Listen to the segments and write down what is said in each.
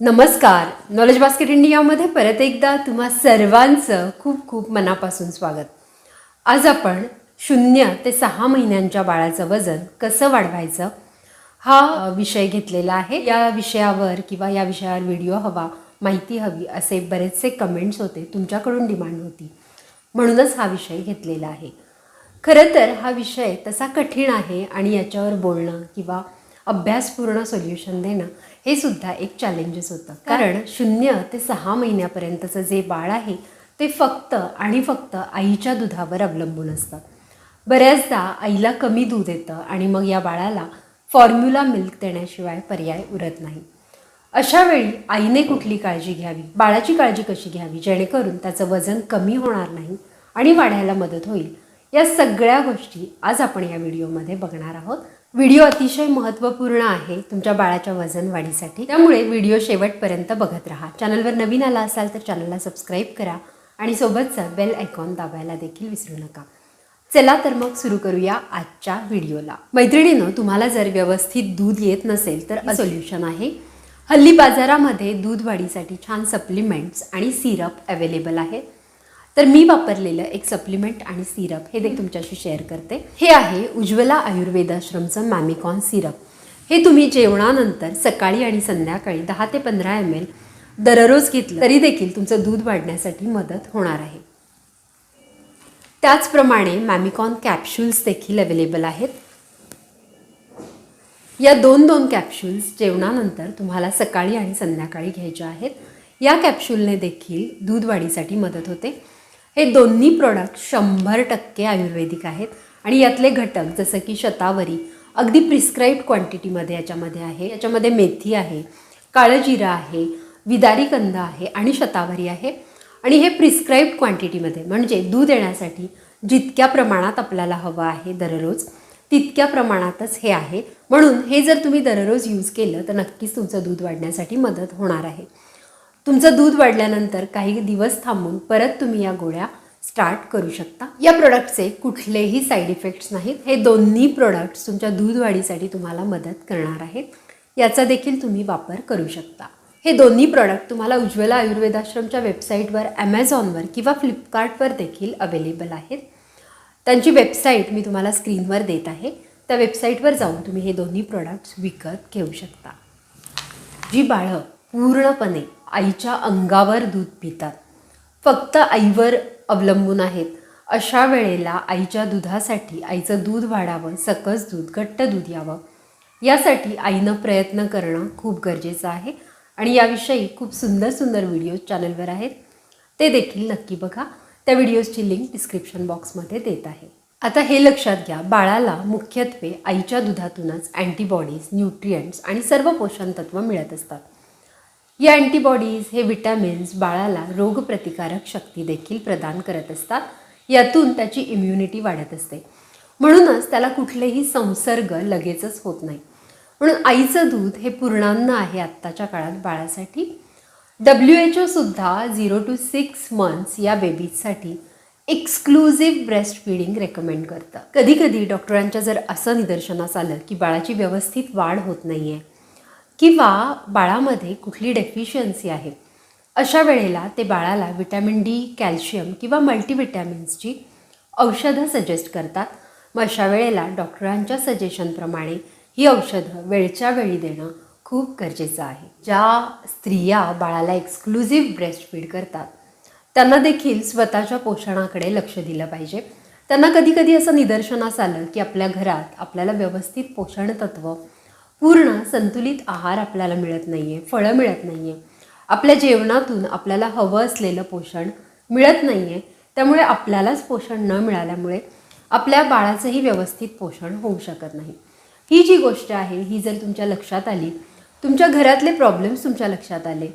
नमस्कार. Knowledge basket इंडियामध्ये परत एकदा तुम्हा सर्वांचं खूप खूप मनापासून स्वागत. आज आपण शून्य ते सहा महिन्यांच्या बाळाचं वजन कसं वाढवायचं हा विषय घेतलेला आहे. या विषयावर किंवा या विषयावर व्हिडिओ हवा माहिती हवी असे बरेचसे कमेंट्स होते तुमच्याकडून डिमांड होती. म्हणूनच हा विषय घेतलेला आहे. खरं तर हा विषय तसा कठीण आहे आणि याच्यावर बोलणं किंवा अभ्यासपूर्ण सोल्युशन देणं हे सुद्धा एक चॅलेंजेस होतं. कारण शून्य ते सहा महिन्यापर्यंतचं जे बाळ आहे ते फक्त आणि फक्त आईच्या दुधावर अवलंबून असतं. बऱ्याचदा आईला कमी दूध येतं आणि मग या बाळाला फॉर्म्युला मिल्क देण्याशिवाय पर्याय उरत नाही. अशा वेळी आईने कुठली काळजी घ्यावी? बाळाची काळजी कशी घ्यावी? जेणेकरून त्याचं वजन कमी होणार नाही आणि वाढायला मदत होईल. या सगळ्या गोष्टी आज आपण या व्हिडिओमध्ये बघणार आहोत. व्हिडिओ अतिशय महत्त्वपूर्ण आहे तुमच्या बाळाच्या वजन वाढीसाठी. त्यामुळे व्हिडिओ शेवटपर्यंत बघत राहा. चॅनलवर नवीन आला असाल तर चॅनलला सबस्क्राईब करा आणि सोबतचा बेल आयकॉन दाबायला देखील विसरू नका. चला तर मग सुरू करूया आजच्या व्हिडिओला. मैत्रिणीनं तुम्हाला जर व्यवस्थित दूध येत नसेल तर सोल्युशन आहे. हल्ली बाजारामध्ये दूध वाढीसाठी छान सप्लिमेंट्स आणि सिरप अवेलेबल आहेत. तर मी वापरलेलं एक सप्लिमेंट आणि सिरप हे देखील तुमच्याशी शेअर करते. हे आहे उज्ज्वला आयुर्वेदाश्रमचं मॅमिकॉन सिरप हे तुम्ही जेवणानंतर सकाळी आणि संध्याकाळी दहा ते पंधरा एम एल दररोज घेतलं तरी देखील तुमचं दूध वाढण्यासाठी मदत होणार आहे. त्याचप्रमाणे मॅमिकॉन कॅप्सूल्स देखील अवेलेबल आहेत. या दोन दोन कॅप्सूल्स जेवणानंतर तुम्हाला सकाळी आणि संध्याकाळी घ्यायच्या आहेत. या कॅप्सूलने देखील दूध वाढीसाठी मदत होते. हे दोन्ही प्रोडक्ट शंभर टक्के आयुर्वेदिक आहेत. आणि यातले घटक जसं की शतावरी अगदी प्रिस्क्राईब्ड क्वांटिटीमध्ये याच्यामध्ये आहे. याच्यामध्ये मेथी आहे काळं जिरं आहे विदारी कंद आहे आणि शतावरी आहे. आणि हे प्रिस्क्राईब्ड क्वांटिटीमध्ये म्हणजे दूध येण्यासाठी जितक्या प्रमाणात आपल्याला हवं आहे दररोज तितक्या प्रमाणातच हे आहे. म्हणून हे जर तुम्ही दररोज यूज केलं तर नक्कीच तुमचं दूध वाढण्यासाठी मदत होणार आहे. तुमचं दूध वाढल्यानंतर काही दिवस थांबून परत तुम्ही या गोळ्या स्टार्ट करू शकता. या प्रोडक्टचे कुठलेही साईड इफेक्ट्स नाहीत. हे दोन्ही प्रोडक्ट्स तुमच्या दूध वाढीसाठी तुम्हाला मदत करणार आहेत. याचा देखील तुम्ही वापर करू शकता. हे दोन्ही प्रॉडक्ट तुम्हाला उज्ज्वला आयुर्वेदाश्रमच्या वेबसाईटवर ॲमेझॉनवर किंवा फ्लिपकार्टवर देखील अवेलेबल आहेत. त्यांची वेबसाईट मी तुम्हाला स्क्रीनवर देत आहे. त्या वेबसाईटवर जाऊन तुम्ही हे दोन्ही प्रॉडक्ट्स विकत घेऊ शकता. जी बाळं पूर्णपणे आईच्या अंगावर दूध पितात. फक्त आईवर अवलंबून आहेत. अशा वेळेला आईच्या दुधासाठी आईचं दूध वाढावं सकस दूध घट्ट दूध यावं. यासाठी आईनं प्रयत्न करणं खूप गरजेचं आहे आणि याविषयी खूप सुंदर सुंदर व्हिडिओज चॅनलवर आहेत. ते देखील नक्की बघा. त्या व्हिडिओजची लिंक डिस्क्रिप्शन बॉक्समध्ये देत आहे. आता हे लक्षात घ्या बाळाला मुख्यत्वे आईच्या दुधातूनच अँटीबॉडीज न्यूट्रियंट्स आणि सर्व पोषण तत्त्व मिळत असतात. या अँटीबॉडीज हे विटॅमिन्स बाळाला रोगप्रतिकारक शक्ती देखील प्रदान करत असतात. यातून त्याची इम्युनिटी वाढत असते. म्हणूनच त्याला कुठलेही संसर्ग लगेचच होत नाही. म्हणून आईचं दूध हे पूर्णान्न आहे आत्ताच्या काळात बाळासाठी. डब्ल्यू एच ओसुद्धा झिरो टू सिक्स मंथ्स या बेबीजसाठी एक्सक्लुझिव्ह ब्रेस्ट फिडिंग रेकमेंड करतं. कधी कधी डॉक्टरांच्या जर असं निदर्शनास आलं की बाळाची व्यवस्थित वाढ होत नाही आहे किंवा बाळामध्ये कुठली डेफिशियन्सी आहे अशा वेळेला ते बाळाला विटॅमिन डी कॅल्शियम किंवा मल्टीविटॅमिन्सची औषधं सजेस्ट करतात. मग अशा वेळेला डॉक्टरांच्या सजेशनप्रमाणे ही औषधं वेळच्या वेळी देणं खूप गरजेचं आहे. ज्या स्त्रिया बाळाला एक्सक्लुझिव्ह ब्रेस्ट फीड करतात त्यांना देखील स्वतःच्या पोषणाकडे लक्ष दिलं पाहिजे. त्यांना कधीकधी असं निदर्शनास आलं की आपल्या घरात आपल्याला व्यवस्थित पोषणतत्व पूर्ण संतुलित आहार आपल्याला मिळत नाही आहे फळं मिळत नाही आहे आपल्या जेवणातून आपल्याला हवं असलेलं पोषण मिळत नाही आहे त्यामुळे आपल्यालाच पोषण न मिळाल्यामुळे आपल्या बाळाचंही व्यवस्थित पोषण होऊ शकत नाही. ही जी गोष्ट आहे ही जर तुमच्या लक्षात आली तुमच्या घरातले प्रॉब्लेम्स तुमच्या लक्षात आले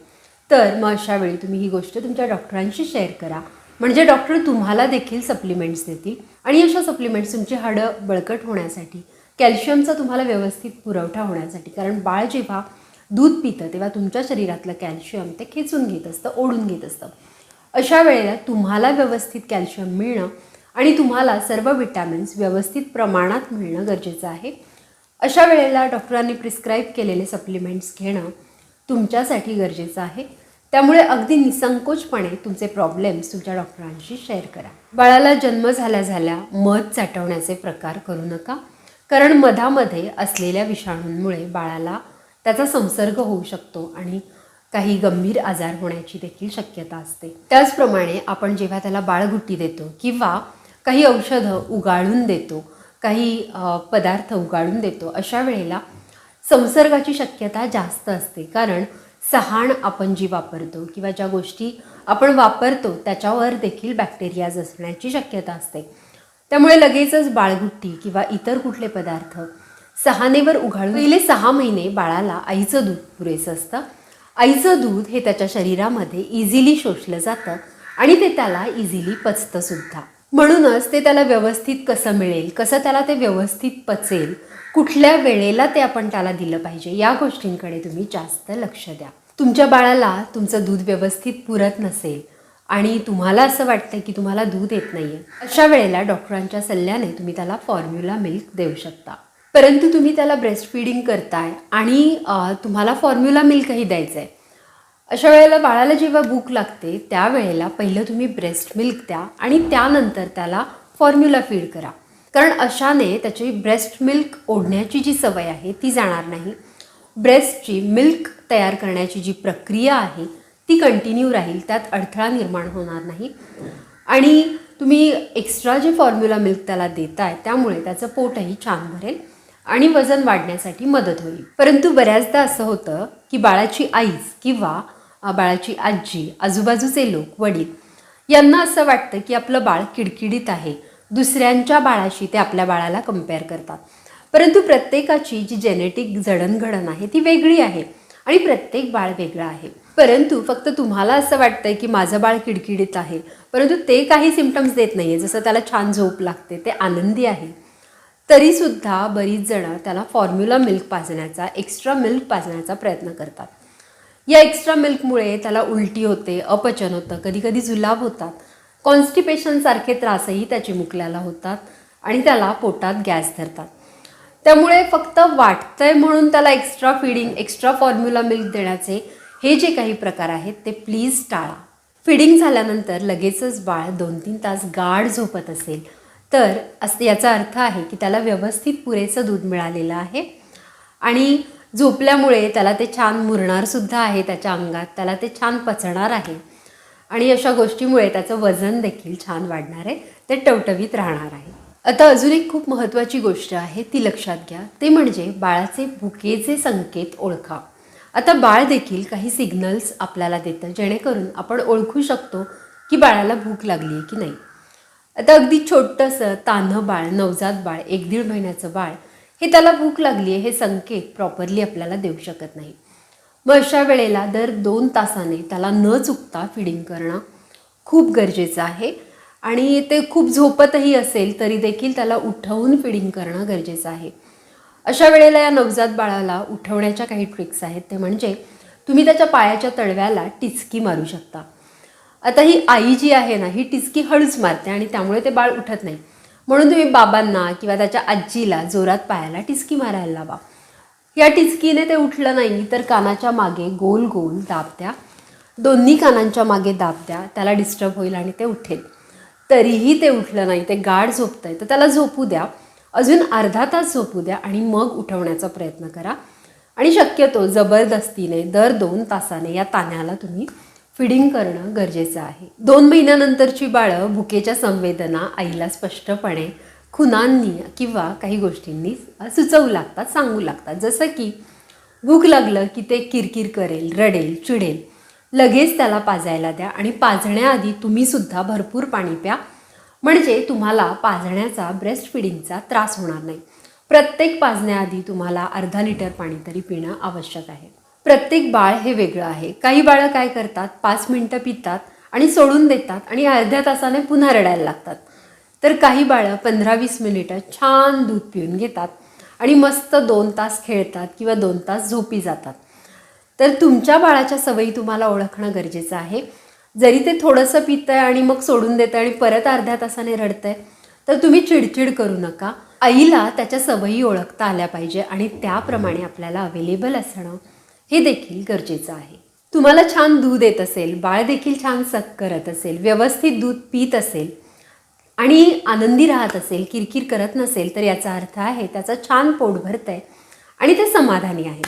तर मग अशा वेळी तुम्ही ही गोष्ट तुमच्या डॉक्टरांशी शेअर करा. म्हणजे डॉक्टर तुम्हाला देखील सप्लिमेंट्स देतील आणि अशा सप्लिमेंट्स तुमची हाडं बळकट होण्यासाठी कॅल्शियमचा तुम्हाला व्यवस्थित पुरवठा होण्यासाठी कारण बाळ जेव्हा दूध पितं तेव्हा तुमच्या शरीरातलं कॅल्शियम ते खेचून घेत असतं ओढून घेत असतं. अशा वेळेला तुम्हाला व्यवस्थित कॅल्शियम मिळणं आणि तुम्हाला सर्व विटॅमिन्स व्यवस्थित प्रमाणात मिळणं गरजेचं आहे. अशा वेळेला डॉक्टरांनी प्रिस्क्राईब केलेले सप्लिमेंट्स घेणं तुमच्यासाठी गरजेचं आहे. त्यामुळे अगदी निसंकोचपणे तुमचे प्रॉब्लेम्स तुमच्या डॉक्टरांशी शेअर करा. बाळाला जन्म झाल्या झाल्या मध चाटवण्याचे प्रकार करू नका. कारण मधामध्ये असलेल्या विषाणूंमुळे बाळाला त्याचा संसर्ग होऊ शकतो आणि काही गंभीर आजार होण्याची देखील शक्यता असते. त्याचप्रमाणे आपण जेव्हा त्याला बाळगुट्टी देतो किंवा काही औषधं उगाळून देतो काही पदार्थ उगाळून देतो अशा वेळेला संसर्गाची शक्यता जास्त असते. कारण सहाण आपण जी वापरतो किंवा ज्या गोष्टी आपण वापरतो त्याच्यावर देखील बॅक्टेरियाज असण्याची शक्यता असते. त्यामुळे लगेचच बाळगुट्टी किंवा इतर कुठले पदार्थ सहानेवर उघाळून पहिले सहा महिने बाळाला आईचं दूध पुरेसं असतं. आईचं दूध हे त्याच्या शरीरामध्ये इझिली शोषलं जातं आणि ते त्याला इझिली पचतं सुद्धा. म्हणूनच ते त्याला व्यवस्थित कसं मिळेल कसं त्याला ते व्यवस्थित पचेल कुठल्या वेळेला ते आपण त्याला दिलं पाहिजे या गोष्टींकडे तुम्ही जास्त लक्ष द्या. तुमच्या बाळाला तुमचं दूध व्यवस्थित पुरत नसेल आणि तुम्हाला असं वाटतं की तुम्हाला दूध येत नाही आहे अशा वेळेला डॉक्टरांच्या सल्ल्याने तुम्ही त्याला फॉर्म्युला मिल्क देऊ शकता. परंतु तुम्ही त्याला ब्रेस्ट फीडिंग करताय आणि तुम्हाला फॉर्म्युला मिल्कही द्यायचं आहे अशा वेळेला बाळाला जेव्हा भूक लागते त्यावेळेला पहिलं तुम्ही ब्रेस्ट मिल्क द्या आणि त्यानंतर त्याला फॉर्म्युला फीड करा. कारण अशाने त्याची ब्रेस्ट मिल्क ओढण्याची जी सवय आहे ती जाणार नाही. ब्रेस्टची मिल्क तयार करण्याची जी प्रक्रिया आहे ती कंटिन्यू राहील त्यात अडथळा निर्माण होणार नाही. आणि तुम्ही एक्स्ट्रा जे फॉर्म्युला मिल्क त्याला देताय त्यामुळे त्याचं पोटही छान भरेल आणि वजन वाढण्यासाठी मदत होईल. परंतु बऱ्याचदा असं होतं की बाळाची आईच किंवा बाळाची आजी आजूबाजूचे लोक वडील यांना असं वाटतं की आपलं बाळ किडकिडीत आहे. दुसऱ्यांच्या बाळाशी ते आपल्या बाळाला कंपेअर करतात. परंतु प्रत्येकाची जी जेनेटिक जडणघडण आहे ती वेगळी आहे आणि प्रत्येक बाळ वेगळं आहे. परंतु फक्त तुम्हाला असं वाटतंय की माझं बाळ किडकिडीत आहे. परंतु ते काही सिमटम्स देत नाही आहे जसं त्याला छान झोप लागते ते आनंदी आहे. तरीसुद्धा बरीच जणं त्याला फॉर्म्युला मिल्क पाजण्याचा एक्स्ट्रा मिल्क पाजण्याचा प्रयत्न करतात. या एक्स्ट्रा मिल्कमुळे त्याला उलटी होते अपचन होतं कधी कधी जुलाब होतात. कॉन्स्टिपेशनसारखे त्रासही त्याची मुकल्याला होतात आणि त्याला पोटात गॅस धरतात. त्यामुळे फक्त वाटतंय म्हणून त्याला extra feeding extra formula milk देण्याचे हे जे काही प्रकार आहेत ते प्लीज टाळा. फिडिंग झाल्यानंतर लगेचच बाळ दोन तीन तास गाढ झोपत असेल तर असं याचा अर्थ आहे की त्याला व्यवस्थित पुरेसं दूध मिळालेलं आहे. आणि झोपल्यामुळे त्याला ते छान मुरणारसुद्धा आहे त्याच्या अंगात त्याला ते छान पचणार आहे. आणि अशा गोष्टीमुळे त्याचं वजन देखील छान वाढणार आहे ते टवटवीत राहणार आहे. आता अजून एक खूप महत्त्वाची गोष्ट आहे ती लक्षात घ्या. ते म्हणजे बाळाचे भुकेचे संकेत ओळखा. आता बाळ देखील काही सिग्नल्स आपल्याला देतं जेणेकरून आपण ओळखू शकतो की बाळाला भूक लागली आहे की नाही. आता अगदी छोटंसं तान्हं बाळ नवजात बाळ एक दीड महिन्याचं बाळ हे त्याला भूक लागली आहे हे संकेत प्रॉपरली आपल्याला देऊ शकत नाही. मग अशा वेळेला दर दोन तासाने त्याला न चुकता फिडिंग करणं खूप गरजेचं आहे. आणि ते खूप झोपतही असेल तरी देखील त्याला उठवून फिडिंग करणं गरजेचं आहे. अशा वेळेला या नवजात बाळाला उठवण्याच्या काही ट्रिक्स आहेत. ते म्हणजे तुम्ही त्याच्या पायाच्या तळव्याला टिचकी मारू शकता. आता ही आई जी आहे ना ही टिचकी हळूच मारते आणि त्यामुळे ते बाळ उठत नाही. म्हणून तुम्ही बाबांना किंवा त्याच्या आजीला जोरात पायाला टिचकी मारायला लावा. या टिचकीने ते उठलं नाही तर कानाच्या मागे गोल गोल दाब द्या. दोन्ही कानांच्या मागे दाब द्या. त्याला डिस्टर्ब होईल आणि ते उठेल. तरीही ते उठलं नाही ते गाढ झोपतंय. तर त्याला झोपू द्या. अजून अर्धा तास झोपू द्या आणि मग उठवण्याचा प्रयत्न करा. आणि शक्यतो जबरदस्तीने दर दोन तासाने या तान्याला तुम्ही फिडिंग करणं गरजेचं आहे. दोन महिन्यानंतरची बाळं भुकेच्या संवेदना आईला स्पष्टपणे खुनांनी किंवा काही गोष्टींनी सुचवू लागतात सांगू लागतात. जसं की भूक लागलं की ते किरकिर करेल रडेल चिडेल. लगेच त्याला पाजायला द्या आणि पाजण्याआधी तुम्हीसुद्धा भरपूर पाणी प्या. म्हणजे तुम्हाला पाजण्याचा ब्रेस्ट फिडिंगचा त्रास होणार नाही. प्रत्येक पाजण्याआधी तुम्हाला अर्धा लिटर पाणी तरी पिणं आवश्यक आहे. प्रत्येक बाळ हे वेगळं आहे. काही बाळं काय करतात? पाच मिनटं पितात आणि सोडून देतात आणि अर्ध्या तासाने पुन्हा रडायला लागतात. तर काही बाळं पंधरा वीस मिनिटं छान दूध पिऊन घेतात आणि मस्त दोन तास खेळतात किंवा दोन तास झोपी जातात. तर तुमच्या बाळाच्या सवयी तुम्हाला ओळखणं गरजेचं आहे. जरी ते थोडंसं पितंय आणि मग सोडून देतं आणि परत अर्ध्या तासाने रडतंय तर तुम्ही चिडचिड करू नका. आईला त्याच्या सवयी ओळखता आल्या पाहिजे आणि त्याप्रमाणे आपल्याला अवेलेबल असणं हे देखील गरजेचं आहे. तुम्हाला छान दूध येत असेल बाळ देखील छान सक करत असेल व्यवस्थित दूध पित असेल आणि आनंदी राहत असेल किरकिर करत नसेल तर याचा अर्थ आहे त्याचा छान पोट भरत आहे आणि ते समाधानी आहे.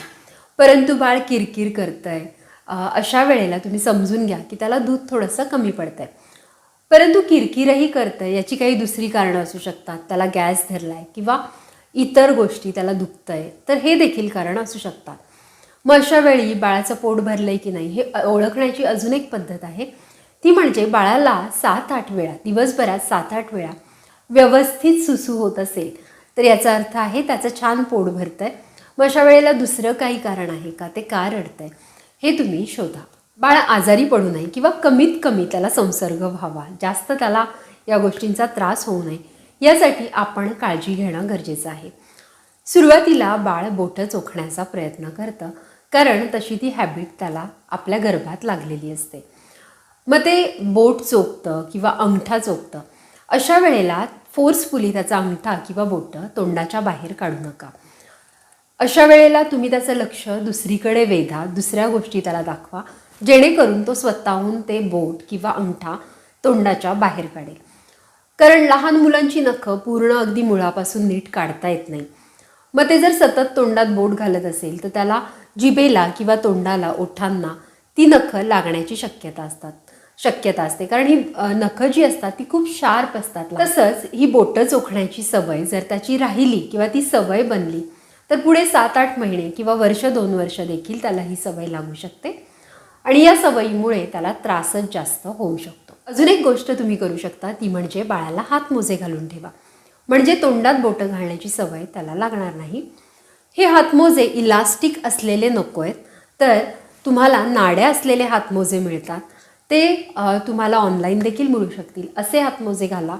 परंतु बाळ किरकिर करतं आहे अशा वेळेला तुम्ही समजून घ्या की त्याला दूध थोडंसं कमी पडतं आहे परंतु किरकिरही करतं याची काही दुसरी कारणं असू शकतात. त्याला गॅस धरला आहे किंवा इतर गोष्टी त्याला दुखतं आहे तर हे देखील कारण असू शकतात. मग अशा वेळी बाळाचं पोट भरलं आहे की नाही हे ओळखण्याची अजून एक पद्धत आहे. ती म्हणजे बाळाला सात आठ वेळा दिवसभरात सात आठ वेळा व्यवस्थित सुसू होत असेल तर याचा अर्थ आहे त्याचं छान पोट भरतं आहे मग अशा वेळेला दुसरं काही कारण आहे का? ते का रडतं आहे हे तुम्ही शोधा. बाळ आजारी पडू नये किंवा कमीत कमी त्याला संसर्ग व्हावा. जास्त त्याला या गोष्टींचा त्रास होऊ नये. यासाठी आपण काळजी घेणं गरजेचं आहे. सुरुवातीला बाळ बोटं चोखण्याचा प्रयत्न करतं. कारण तशी ती हॅबिट त्याला आपल्या गर्भात लागलेली असते. मग ते बोट चोखतं किंवा अंगठा चोखतं. अशा वेळेला फोर्सफुली त्याचा अंगठा किंवा बोटं तोंडाच्या बाहेर काढू नका. अशा वेळेला तुम्ही त्याचं लक्ष दुसरीकडे वेधा दुसऱ्या गोष्टी त्याला दाखवा जेणेकरून तो स्वतःहून ते बोट किंवा अंगठा तोंडाच्या बाहेर काढेल. कारण लहान मुलांची नखं पूर्ण अगदी मुळापासून नीट काढता येत नाही. मग ते जर सतत तोंडात बोट घालत असेल तर त्याला जिबेला किंवा तोंडाला ओठांना ती नखं लागण्याची शक्यता असतात. शक्यता असते. कारण ही नखं जी असतात ती खूप शार्प असतात. तसंच ही बोटं चोखण्याची सवय जर त्याची राहिली किंवा ती सवय बनली तर पुढे सात आठ महिने किंवा वर्ष दोन वर्ष देखील त्याला ही सवय लागू शकते. आणि या सवयीमुळे त्याला त्रासच जास्त होऊ शकतो. अजून एक गोष्ट तुम्ही करू शकता ती म्हणजे बाळाला हातमोजे घालून ठेवा. म्हणजे तोंडात बोटं घालण्याची सवय त्याला लागणार नाही. हे हातमोजे इलास्टिक असलेले नको आहेत. तर तुम्हाला नाड्या असलेले हातमोजे मिळतात. ते तुम्हाला ऑनलाईन देखील मिळू शकतील. असे हातमोजे घाला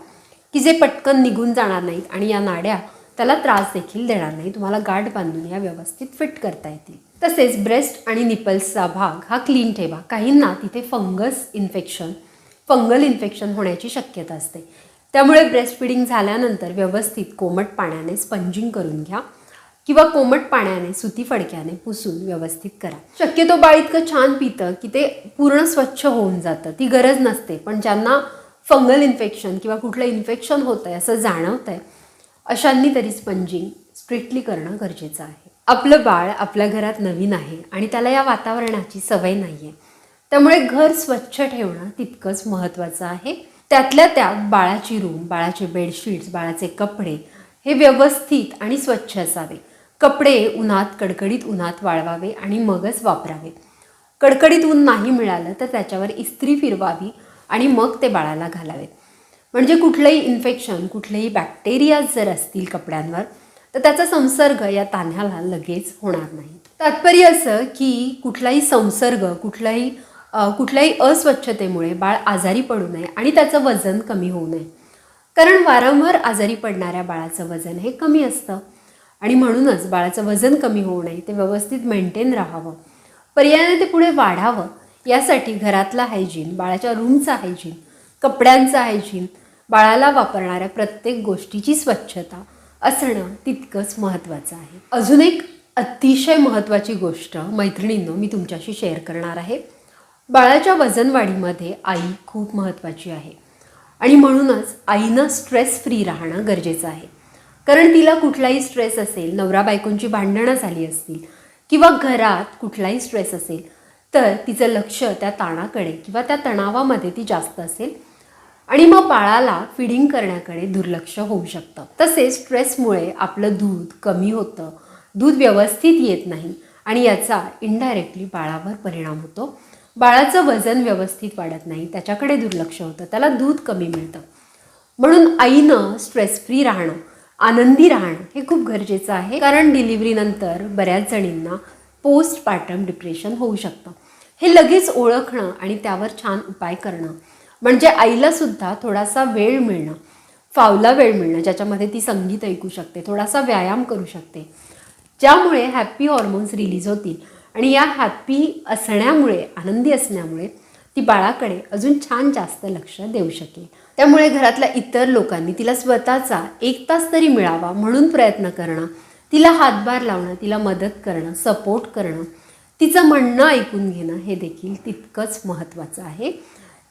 की जे पटकन निघून जाणार नाहीत आणि या नाड्या त्याला त्रास देखील देणार नाही. तुम्हाला गाठ बांधून या व्यवस्थित फिट करता येतील. तसेच ब्रेस्ट आणि निपल्सचा भाग हा क्लीन ठेवा. काहींना तिथे फंगस इन्फेक्शन फंगल इन्फेक्शन होण्याची शक्यता असते. त्यामुळे ब्रेस्ट फिडिंग झाल्यानंतर व्यवस्थित कोमट पाण्याने स्पंजिंग करून घ्या किंवा कोमट पाण्याने सुती फडक्याने पुसून व्यवस्थित करा. शक्यतो बाळ इतकं छान पितं की ते पूर्ण स्वच्छ होऊन जातं. ती गरज नसते. पण ज्यांना फंगल इन्फेक्शन किंवा कुठलं इन्फेक्शन होतं आहे असं जाणवतं आहे अशांनी तरी स्पंजिंग स्ट्रिक्टली करणं गरजेचं आहे. आपलं बाळ आपल्या घरात नवीन आहे आणि त्याला या वातावरणाची सवय नाही आहे त्यामुळे घर स्वच्छ ठेवणं तितकंच महत्त्वाचं आहे. त्यातल्या त्यात बाळाची रूम बाळाचे बेडशीट्स बाळाचे कपडे हे व्यवस्थित आणि स्वच्छ असावे. कपडे उन्हात कडकडीत उन्हात वाळवावे आणि मगच वापरावे. कडकडीत ऊन नाही मिळालं तर त्याच्यावर इस्त्री फिरवावी आणि मग ते बाळाला घालावेत. म्हणजे कुठलंही इन्फेक्शन कुठलेही बॅक्टेरिया जर असतील कपड्यांवर तर त्याचा संसर्ग या तान्ह्याला लगेच होणार नाही. तात्पर्य असं की कुठलाही संसर्ग कुठलाही कुठल्याही अस्वच्छतेमुळे बाळ आजारी पडू नये आणि त्याचं वजन कमी होऊ नये. कारण वारंवार आजारी पडणाऱ्या बाळाचं वजन हे कमी असतं. आणि म्हणूनच बाळाचं वजन कमी होऊ नये ते व्यवस्थित मेंटेन राहावं. पर्यायाने ते पुढे वाढावं यासाठी घरातला हायजीन बाळाच्या रूमचा हायजीन कपड्यांचं हायजीन बाळाला वापरणाऱ्या प्रत्येक गोष्टीची स्वच्छता असणं तितकंच महत्त्वाचं आहे. अजून एक अतिशय महत्त्वाची गोष्ट मैत्रिणींनो मी तुमच्याशी शेअर करणार आहे. बाळाच्या वजनवाढीमध्ये आई खूप महत्त्वाची आहे. आणि म्हणूनच आईनं स्ट्रेस फ्री राहणं गरजेचं आहे. कारण तिला कुठलाही स्ट्रेस असेल नवरा बायकोंची भांडणं झाली असतील किंवा घरात कुठलाही स्ट्रेस असेल तर तिचं लक्ष त्या ताणाकडे किंवा त्या तणावामध्ये ती जास्त असेल. आणि मग बाळाला फिडिंग करण्याकडे दुर्लक्ष होऊ शकतं. तसेच स्ट्रेसमुळे आपलं दूध कमी होतं. दूध व्यवस्थित येत नाही आणि याचा इनडायरेक्टली बाळावर परिणाम होतो. बाळाचं वजन व्यवस्थित वाढत नाही त्याच्याकडे दुर्लक्ष होतं. त्याला दूध कमी मिळतं. म्हणून आईनं स्ट्रेस फ्री राहणं आनंदी राहणं हे खूप गरजेचं आहे. कारण डिलिव्हरीनंतर बऱ्याच जणींना पोस्ट पार्टम डिप्रेशन होऊ शकतं. हे लगेच ओळखणं आणि त्यावर छान उपाय करणं म्हणजे आईला सुद्धा थोडासा वेळ मिळणं फावला वेळ मिळणं ज्याच्यामध्ये ती संगीत ऐकू शकते थोडासा व्यायाम करू शकते. ज्यामुळे हॅप्पी हॉर्मोन्स रिलीज होतील आणि या हॅप्पी असण्यामुळे आनंदी असण्यामुळे ती बाळाकडे अजून छान जास्त लक्ष देऊ शकेल. त्यामुळे घरातल्या इतर लोकांनी तिला स्वतःचा एक तास तरी मिळावा म्हणून प्रयत्न करणं तिला हातभार लावणं तिला मदत करणं सपोर्ट करणं तिचं म्हणणं ऐकून घेणं हे देखील तितकंच महत्त्वाचं आहे.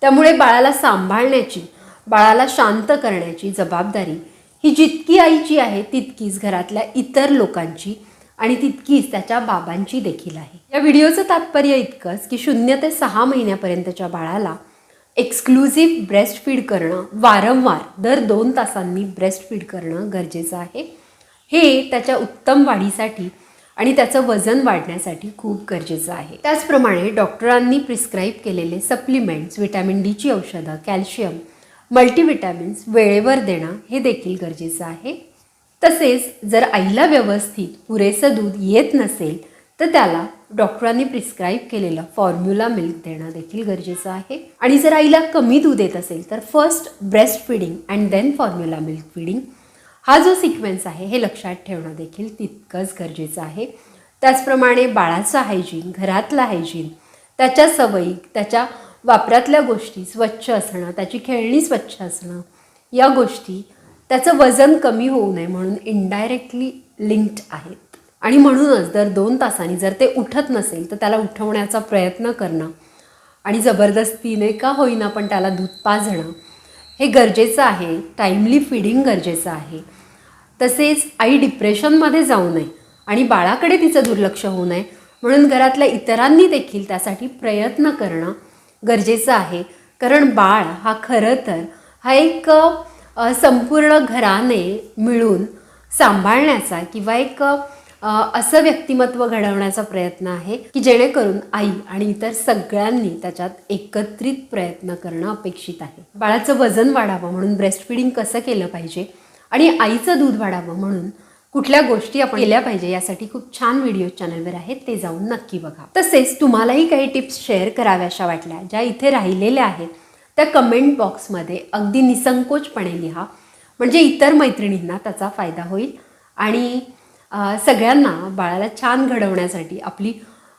त्यामुळे बाळाला सांभाळण्याची बाळाला शांत करण्याची जबाबदारी ही जितकी आईची आहे तितकीच घरातल्या इतर लोकांची आणि तितकीच त्याच्या बाबांची देखील आहे. या व्हिडिओचं तात्पर्य इतकंच की शून्य ते सहा महिन्यापर्यंतच्या बाळाला एक्सक्लुझिव्ह ब्रेस्ट फीड करणं वारंवार दर दोन तासांनी ब्रेस्ट फीड करणं गरजेचं आहे. हे त्याच्या उत्तम वाढीसाठी आणि त्याचं वजन वाढण्यासाठी खूप गरजेचं आहे. त्याचप्रमाणे डॉक्टरांनी प्रिस्क्राईब केलेले सप्लिमेंट्स व्हिटॅमिन डीची औषधं कॅल्शियम मल्टीव्हिटॅमिन्स वेळेवर देणं हे देखील गरजेचं आहे. तसेच जर आईला व्यवस्थित पुरेसं दूध येत नसेल तर त्याला डॉक्टरांनी प्रिस्क्राईब केलेलं फॉर्म्युला मिल्क देणं देखील गरजेचं आहे. आणि जर आईला कमी दूध येत असेल तर first breast feeding and then formula milk feeding हा जो सिक्वेन्स आहे हे लक्षात ठेवणं देखील तितकंच गरजेचं आहे. त्याचप्रमाणे बाळाचं हायजीन घरातलं हायजीन त्याच्या सवयी त्याच्या वापरातल्या गोष्टी स्वच्छ असणं त्याची खेळणी स्वच्छ असणं या गोष्टी त्याचं वजन कमी होऊ नये म्हणून इनडायरेक्टली लिंक्ड आहेत. आणि म्हणूनच दर दोन तासांनी जर ते उठत नसेल तर त्याला उठवण्याचा प्रयत्न करणं आणि जबरदस्तीने का होईना पण त्याला दूध पाजणं हे गरजेचं आहे. टाईमली फिडिंग गरजेचं आहे. तसेच आई डिप्रेशनमध्ये जाऊ नये आणि बाळाकडे तिचं दुर्लक्ष होऊ नये. म्हणून घरातल्या इतरांनी देखील त्यासाठी प्रयत्न करणं गरजेचं आहे. कारण बाळ हा खरं तर हा एक संपूर्ण घराने मिळून सांभाळण्याचा किंवा एक असं व्यक्तिमत्व घडवण्याचा प्रयत्न आहे की जेणेकरून आई आणि इतर सगळ्यांनी त्याच्यात एकत्रित प्रयत्न करणं अपेक्षित आहे. बाळाचं वजन वाढावं म्हणून ब्रेस्ट फिडिंग कसं केलं पाहिजे? आणि आईचं दूध वाढावं म्हणून कुठल्या गोष्टी आपण केल्या पाहिजे यासाठी खूप छान व्हिडिओ चॅनलवर आहेत. ते जाऊन नक्की बघा. तसेच तुम्हालाही काही टिप्स शेअर कराव्याशा वाटल्या ज्या इथे राहिलेल्या आहेत त्या कमेंट बॉक्समध्ये अगदी निसंकोचपणे लिहा. म्हणजे इतर मैत्रिणींना त्याचा फायदा होईल आणि सगळ्यांना बाळाला छान घडवण्यासाठी आपली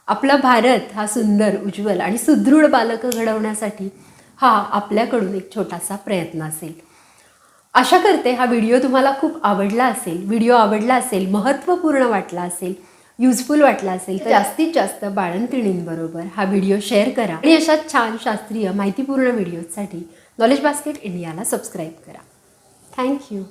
आपला भारत हा सुंदर उज्ज्वल आणि सुदृढ बालकं घडवण्यासाठी हा आपल्याकडून एक छोटासा प्रयत्न असेल. आशा करते हा व्हिडिओ तुम्हाला खूप आवडला असेल व्हिडिओ आवडला असेल महत्त्वपूर्ण वाटला असेल युजफुल वाटला असेल तर जास्तीत जास्त बाळंतिणींबरोबर हा व्हिडिओ शेअर करा आणि अशा छान शास्त्रीय माहितीपूर्ण व्हिडिओसाठी नॉलेज बास्केट इंडियाला सबस्क्राईब करा. Thank you